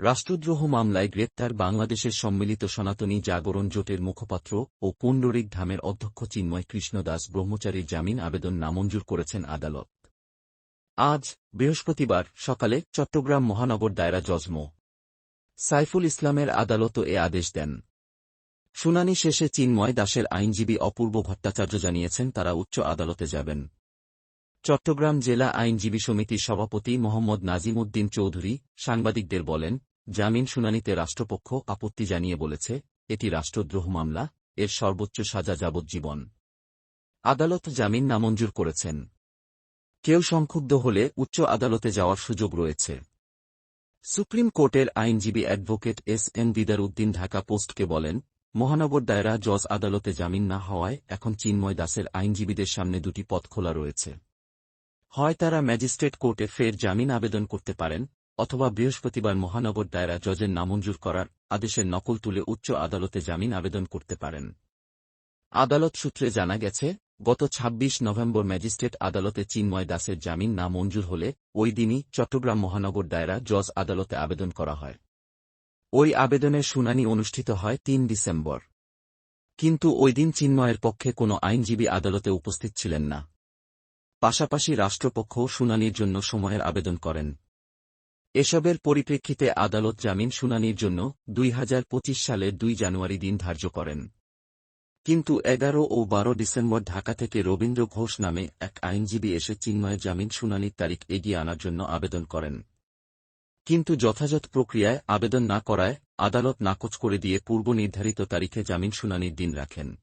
রাষ্ট্রদ্রোহ মামলায় গ্রেপ্তার বাংলাদেশের সম্মিলিত সনাতনী জাগরণ জোটের মুখপাত্র ও পুণ্ডরিক ধামের অধ্যক্ষ চিন্ময় কৃষ্ণ দাস ব্রহ্মচারীর জামিন আবেদন নামঞ্জুর করেছেন আদালত। আজ, বৃহস্পতিবার, সকালে চট্টগ্রাম মহানগর দায়রা জজম। সাইফুল ইসলামের আদালতও এ আদেশ দেন। শুনানি শেষে চিন্ময় দাসের আইনজীবী অপূর্ব ভট্টাচার্য জানিয়েছেন তারা উচ্চ আদালতে যাবেন। চট্টগ্রাম জেলা আইনজীবী সমিতির সভাপতি মোহাম্মদ নাজিম উদ্দিন চৌধুরী সাংবাদিকদের বলেন জামিন শুনানিতে রাষ্ট্রপক্ষ আপত্তি জানিয়ে বলেছে, এটি রাষ্ট্রদ্রোহ মামলা, এর সর্বোচ্চ সাজা যাবজ্জীবন। আদালত জামিন নামঞ্জুর করেছেন। কেউ সংক্ষুব্ধ হলে উচ্চ আদালতে যাওয়ার সুযোগ রয়েছে। সুপ্রিম কোর্টের আইনজীবী advocate S N Didar Uddin Dhaka পোস্টকে বলেন, মহানগর দায়রা জজ আদালতে জামিন না হওয়ায় এখন চিন্ময় দাসের আইনজীবীদের সামনে দুটি পথ খোলা রয়েছে। হয় তারা ম্যাজিস্ট্রেট কোর্টে ফের জামিন আবেদন করতে পারেন অথবা বৃহস্পতিবার মহানগর দায়রা জজের নামঞ্জুর করার আদেশের নকল তুলে উচ্চ আদালতে জামিন আবেদন করতে পারেন। আদালত সূত্রে জানা গেছে, গত ২৬ নভেম্বর ম্যাজিস্ট্রেট আদালতে চিন্ময় দাসের জামিন না মঞ্জুর হলে ওই দিনই চট্টগ্রাম মহানগর দায়রা জজ আদালতে আবেদন করা হয়। ওই আবেদনের শুনানি অনুষ্ঠিত হয় তিন ডিসেম্বর। কিন্তু ওই দিন চিন্ময়ের পক্ষে কোনো আইনজীবী আদালতে উপস্থিত ছিলেন না। পাশাপাশি রাষ্ট্রপক্ষও শুনানির জন্য সময়ের আবেদন করেন। এসবের পরিপ্রেক্ষিতে আদালত জামিন শুনানির জন্য দুই হাজার পঁচিশ সালের দুই জানুয়ারি দিন ধার্য করেন। কিন্তু এগারো ও বারো ডিসেম্বর ঢাকা থেকে রবীন্দ্র ঘোষ নামে এক আইনজীবী এসে চিন্ময়ের জামিন শুনানির তারিখ এগিয়ে আনার জন্য আবেদন করেন। কিন্তু যথাযথ প্রক্রিয়ায় আবেদন না করায় আদালত নাকচ করে দিয়ে পূর্ব নির্ধারিত তারিখে জামিন শুনানির দিন রাখেন।